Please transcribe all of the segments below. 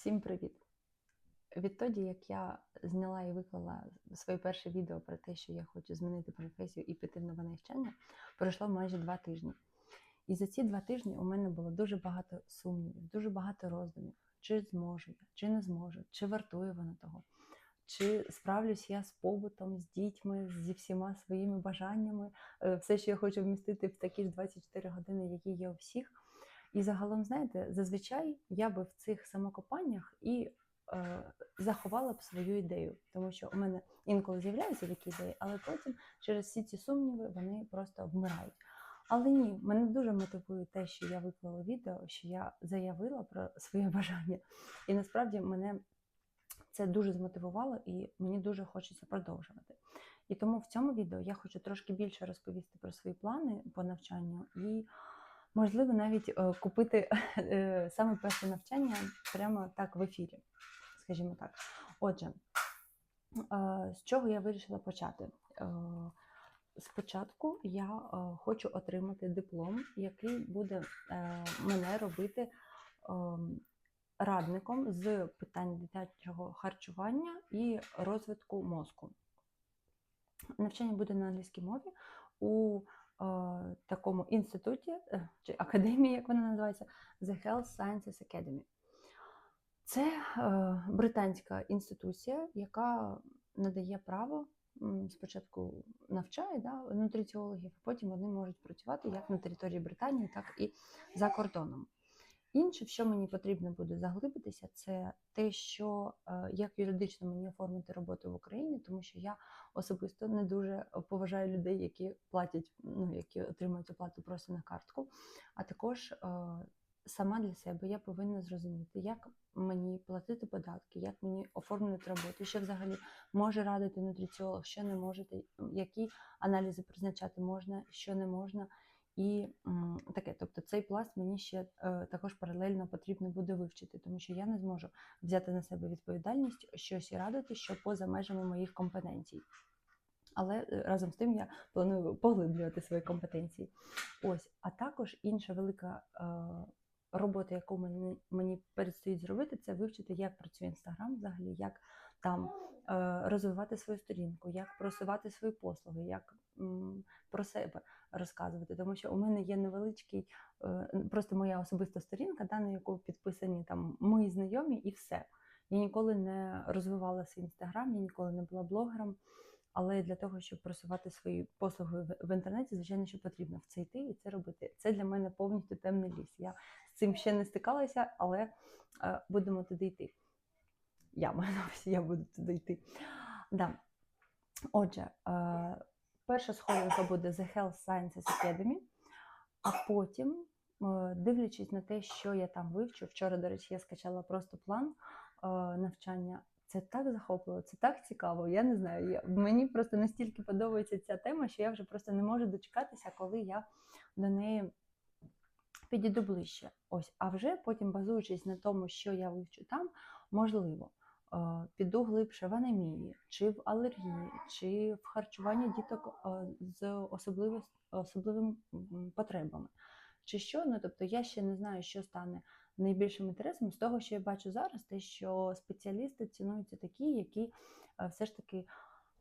Всім привіт! Відтоді, як я зняла і виклала своє перше відео про те, що я хочу змінити професію і піти в нове навчання, пройшло майже два тижні. І за ці два тижні у мене було дуже багато сумнівів, дуже багато роздумів, чи зможу я, чи не зможу, чи вартує воно того, чи справлюсь я з побутом, з дітьми, зі всіма своїми бажаннями, е, все, що я хочу вмістити в такі ж 24 години, які є у всіх. І загалом, знаєте, зазвичай я би в цих самокопаннях і е, заховала б свою ідею, тому що у мене інколи з'являються такі ідеї, але потім через всі ці сумніви вони просто вмирають. Але ні, мене дуже мотивує те, що я виклала відео, що я заявила про своє бажання. І насправді мене це дуже змотивувало, і мені дуже хочеться продовжувати. І тому в цьому відео я хочу трошки більше розповісти про свої плани по навчанню і можливо навіть е, купити е, саме перше навчання прямо так в ефірі, скажімо так. Отже, е, з чого я вирішила почати? Спочатку я хочу отримати диплом, який буде мене робити радником з питань дитячого харчування і розвитку мозку. Навчання буде на англійській мові у такому інституті е, чи академії, як вона називається, The Health Sciences Academy. Це е, британська інституція, яка надає право спочатку навчає да, нутриціологів, а потім вони можуть працювати як на території Британії, так і за кордоном. Інше, в що мені потрібно буде заглибитися, це те, що е, як юридично мені оформити роботу в Україні, тому що я особисто не дуже поважаю людей, які платять, ну які отримують оплату просто на картку. А також е, сама для себе я повинна зрозуміти, як мені платити податки, як мені оформлювати роботу, що взагалі може радити нутриціолог, що не можете, які аналізи призначати можна, що не можна. І таке, тобто цей пласт мені ще е, також паралельно потрібно буде вивчити, тому що я не зможу взяти на себе відповідальність щось і радити, що поза межами моїх компетенцій. Але е, разом з тим я планую поглиблювати свої компетенції. Ось, а також інша велика е, робота, яку мені, мені передстоїть зробити, це вивчити, як працює інстаграм, взагалі, як там е, розвивати свою сторінку, як просувати свої послуги, як м, про себе розказувати. Тому що у мене є невеличкий, е, просто моя особиста сторінка, да, на яку підписані там мої знайомі, і все. Я ніколи не розвивала свій інстаграм, я ніколи не була блогером. Але для того, щоб просувати свої послуги в, інтернеті, звичайно, що потрібно в це йти і це робити. Це для мене повністю темний ліс. Я з цим ще не стикалася, але е, будемо туди йти. Я маю на увазі, я буду туди йти. Да. Отже, е, перша сходинка буде The Health Sciences Academy, а потім, е, дивлячись на те, що я там вивчу, вчора, до речі, я скачала просто план навчання. Це так захопливо, це так цікаво. Я не знаю. Я, мені просто настільки подобається ця тема, що я вже просто не можу дочекатися, коли я до неї підійду ближче. Ось, а вже потім, базуючись на тому, що я вивчу там, можливо, е, піду глибше в анемії, чи в алергії, чи в харчуванні діток е, з особливими потребами. Чи що, ну тобто я ще не знаю, що стане найбільшим інтересом з того, що я бачу зараз, те, що спеціалісти цінуються такі, які е, все ж таки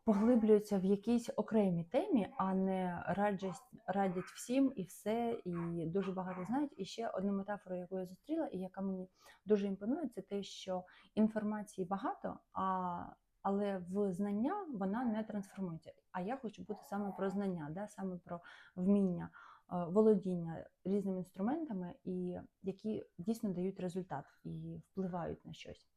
поглиблюються в якійсь окремій темі, а не радять, радять всім і все, і дуже багато знають. І ще одну метафору, яку я зустріла, і яка мені дуже імпонує, це те, що інформації багато, а але в знання вона не трансформується. А я хочу бути саме про знання, да, саме про вміння, володіння різними інструментами, і які дійсно дають результат і впливають на щось.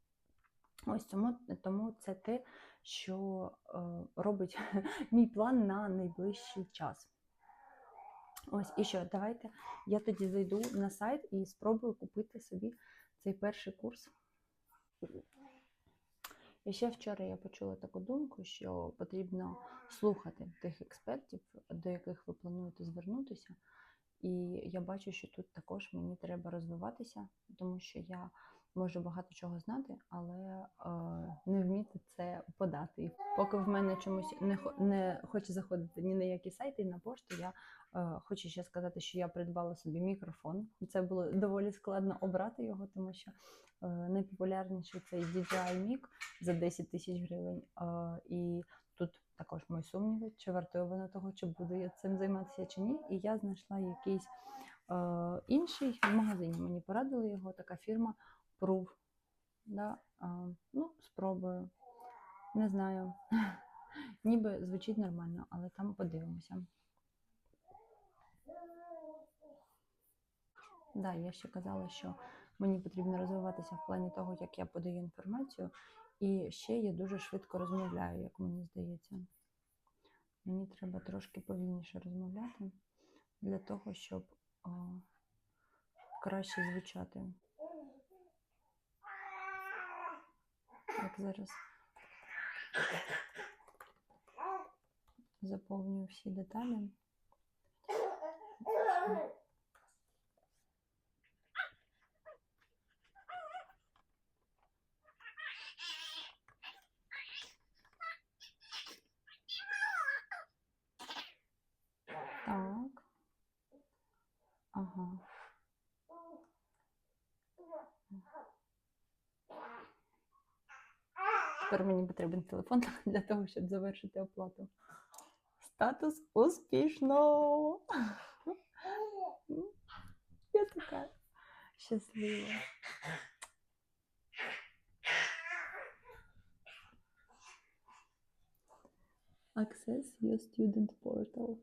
Ось тому, тому це те, що е, робить мій план на найближчий час. Ось і що, давайте я тоді зайду на сайт і спробую купити собі цей перший курс. І ще вчора я почула таку думку, що потрібно слухати тих експертів, до яких ви плануєте звернутися. І я бачу, що тут також мені треба розвиватися, тому що я можу багато чого знати, але е, не вміти це подати. І поки в мене чомусь не, не хоче заходити ні на які сайти, ні на пошту, я хочу ще сказати, що я придбала собі мікрофон. Це було доволі складно обрати його, тому що е, найпопулярніший цей DJI Mic за 10 тисяч гривень. Е, і тут також мої сумніви, чи вартує воно того, чи буду я цим займатися чи ні. І я знайшла якийсь е, інший в магазині. Мені порадили його така фірма Proof. Да? е, ну, спробую. Не знаю. Ніби звучить нормально, але там подивимося. Да, я ще казала, що мені потрібно розвиватися в плані того, як я подаю інформацію, і ще я дуже швидко розмовляю, як мені здається. Мені треба трошки повільніше розмовляти для того, щоб о, краще звучати. Як зараз заповнюю всі деталі. Так. Ага. Тепер мені потрібен телефон для того, щоб завершити оплату. Статус успішно. Я така щаслива. Access your student portal.